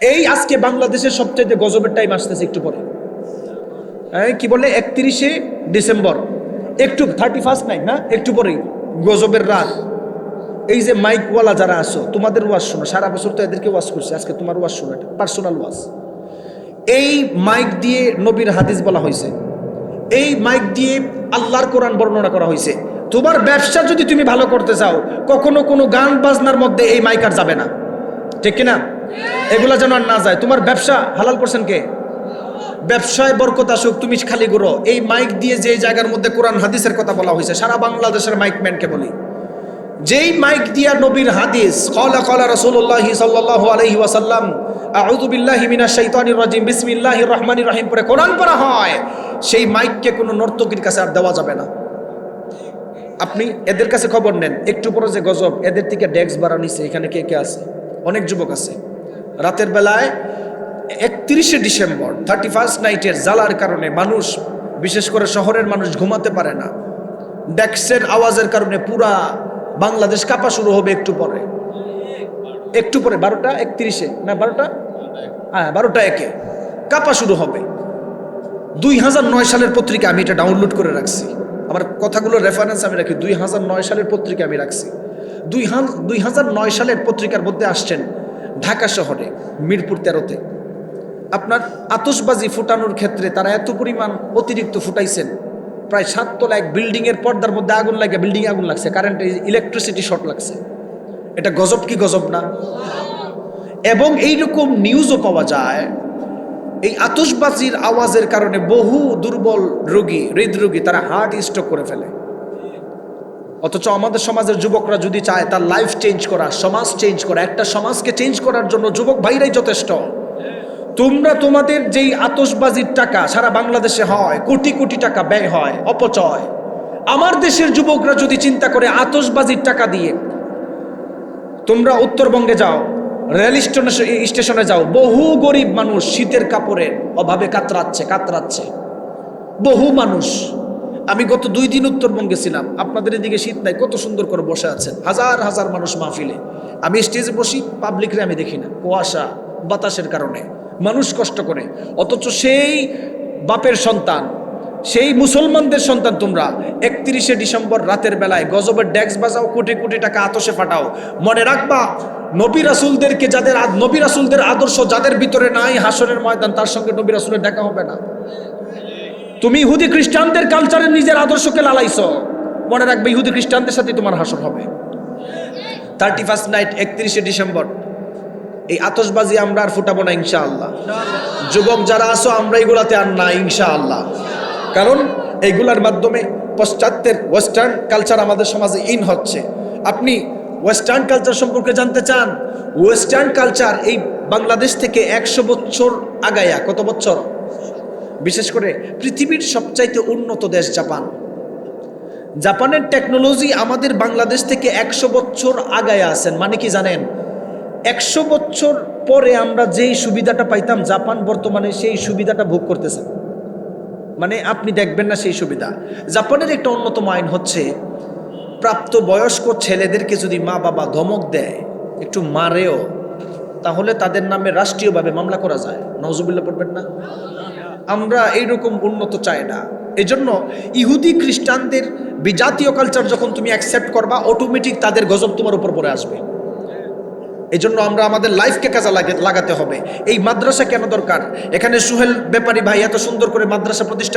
এই আজকে বাংলাদেশের সবচাইতে গজবের টাইম আসতেছে একটু পরে। হ্যাঁ কি বলে? একত্রিশে ডিসেম্বর। একটু থার্টি ফার্স্ট নাইট না? একটু পরেই। গজবের রাত। এই যে মাইকওয়ালা যারা আসো তোমাদের ওয়াজ শোনো। সারা বছর তো এদেরকে ওয়াজ করছে। আজকে তোমার ওয়াজ শোনো, এটা পার্সোনাল ওয়াজ। এই মাইক দিয়ে নবীর হাদিস বলা হয়েছে। এই মাইক দিয়ে আল্লাহর কোরআন বর্ণনা করা হয়েছে। তোমার ব্যবসা যদি তুমি ভালো করতে চাও, কখনো কোনো গান বাজনার মধ্যে এই মাইক আর যাবে না। ঠিক কিনা? এগুলা যেন আর না যায়। তোমার ব্যবসা হালাল করছেন কে? ব্যবসায় বরকত আসুক, তুমি খালি গুরো এই মাইক দিয়ে যে জায়গার মধ্যে কোরআন, হাদিসের কথা বলা হয়েছে, সারা বাংলাদেশের মাইকম্যানকে বলি। যেই মাইক দিয়া নবীর হাদিস কলা কলা রসুল্লাহি সাল্লাহ আলহি ওয়াসাল্লাম, আউযু বিল্লাহি মিনাশ শাইতানির রাজিম, বিসমিল্লাহির রহমানির রহিম পরে কোরআন পড়া হয়, সেই মাইককে কোনো নর্তকীর কাছে আর দেওয়া যাবে না। আপনি এদের কাছে খবর নেন, একটু পরে যে গজব, এদের থেকে ডেস্ক বাড়া নিছে, এখানে কে কে আছে? অনেক যুবক আছে। রাতের বেলায় একত্রিশে ডিসেম্বর থার্টি ফার্স্ট নাইটের জ্বালার কারণে মানুষ, বিশেষ করে শহরের মানুষ ঘুমাতে পারে না। ডেক্সের আওয়াজের কারণে পুরা বাংলাদেশ কাঁপা শুরু হবে একটু পরে। একটু পরে, বারোটা একত্রিশে? না, বারোটা? হ্যাঁ বারোটা একে। কাঁপা শুরু হবে। দুই হাজার নয় সালের পত্রিকা আমি এটা ডাউনলোড করে রাখছি। আমার কথাগুলোর রেফারেন্স আমি রাখি। দুই হাজার নয় সালের পত্রিকা আমি রাখছি। দুই দুই হাজার নয় সালের পত্রিকার মধ্যে আসছেন ঢাকা শহরে, মিরপুর তেরোতে। আপনার আতসবাজি ফুটানোর ক্ষেত্রে তারা এত পরিমাণ অতিরিক্ত ফুটাইছেন। প্রায় সাততলা এক বিল্ডিংয়ের পর্দার মধ্যে আগুন লাগে বিল্ডিংয়ে আগুন লাগছে, কারেন্ট ইলেকট্রিসিটি শর্ট লাগছে। এটা গজব কি গজব না? এবং এইরকম নিউজও পাওয়া যায়, এই আতসবাজির আওয়াজের কারণে বহু দুর্বল রোগী, হৃদরোগী তারা হার্ট স্ট্রোক করে ফেলে। অথচ আমাদের সমাজের যুবকরা যদি চায় তার লাইফ চেঞ্জ করা সমাজ চেঞ্জ করা একটা সমাজকে চেঞ্জ করার জন্য যুবক ভাইরাই যথেষ্ট। তোমরা তোমাদের যেই আতসবাজির টাকা সারা বাংলাদেশে হয়, কোটি কোটি টাকা ব্যয় হয়, অপচয়। আমার দেশের যুবকরা যদি চিন্তা করে আতসবাজির টাকা দিয়ে, তোমরা উত্তরবঙ্গে যাও, রেল স্টেশনে যাও, বহু গরিব মানুষ শীতের কাপড়ের অভাবে কাতরাচ্ছে কাতরাচ্ছে। বহু মানুষ। আমি গত দুই দিন উত্তরবঙ্গে ছিলাম। আপনাদের এদিকে শীত নাই, কত সুন্দর করে বসে আছেন। হাজার হাজার মানুষ মাহফিলে। আমি স্টেজে বসি পাবলিকরে আমি দেখি না। কুয়াশা, বাতাসের কারণে। মানুষ কষ্ট করে। অথচ সেই বাপের সন্তান, সেই মুসলমানদের সন্তান তোমরা, একত্রিশে ডিসেম্বর রাতের বেলায় গজবের ড্যাক্স বাজাও, কোটি কোটি টাকা আতসে ফাটাও। মনে রাখবা, নবী রাসুলদেরকে যাদের নবী রাসুলদের আদর্শ যাদের ভিতরে নাই হাসরের ময়দান, তার সঙ্গে নবী রাসুলের দেখা হবে না। তুমি ইহুদি খ্রিস্টানদের কালচারের নিজের আদর্শকে লালাইছ। মনে রাখবে ইহুদি খ্রিস্টানদের সাথে তোমার হাসর হবে। থার্টি ফার্স্ট নাইট একত্রিশে ডিসেম্বর। এই আতসবাজি আমরা আর ফুটাবো না, ইনশাআল্লাহ। যুবক যারা আসো আমরা এগুলাতে আর না, ইনশাআল্লাহ। কারণ এইগুলার মাধ্যমে পশ্চাত্যের ওয়েস্টার্ন কালচার আমাদের সমাজে ইন হচ্ছে। আপনি ওয়েস্টার্ন কালচার সম্পর্কে জানতে চান? ওয়েস্টার্ন কালচার এই বাংলাদেশ থেকে একশো বছর আগায়া, কত বছর? বিশেষ করে পৃথিবীর সবচাইতে উন্নত দেশ জাপান। জাপানের টেকনোলজি আমাদের বাংলাদেশ থেকে একশো বছর আগায় আছেন। মানে কি জানেন? একশো বছর পরে আমরা যেই সুবিধাটা পাইতাম, জাপান বর্তমানে সেই সুবিধাটা ভোগ করতেছে। মানে আপনি দেখবেন না সেই সুবিধা। জাপানের একটা অন্যতম আইন হচ্ছে, প্রাপ্ত বয়স্ক ছেলেদেরকে যদি মা বাবা ধমক দেয়, একটু মারেও, তাহলে তাদের নামে রাষ্ট্রীয়ভাবে মামলা করা যায়। নজুবিল্লা পড়বেন না? আমরা এইরকম উন্নত চাই না। এজন্য ইহুদি খ্রিস্টানদের বিজাতীয় কালচার যখন তুমি অ্যাকসেপ্ট করবা অটোমেটিক তাদের গজব তোমার উপর পরে আসবে। এজন্য আমরা আমাদের লাইফকে কাজে লাগে- লাগাতে হবে। এই মাদ্রাসা কেন দরকার? এখানে সুহেল ব্যাপারী ভাই এত সুন্দর করে মাদ্রাসা প্রতিষ্ঠা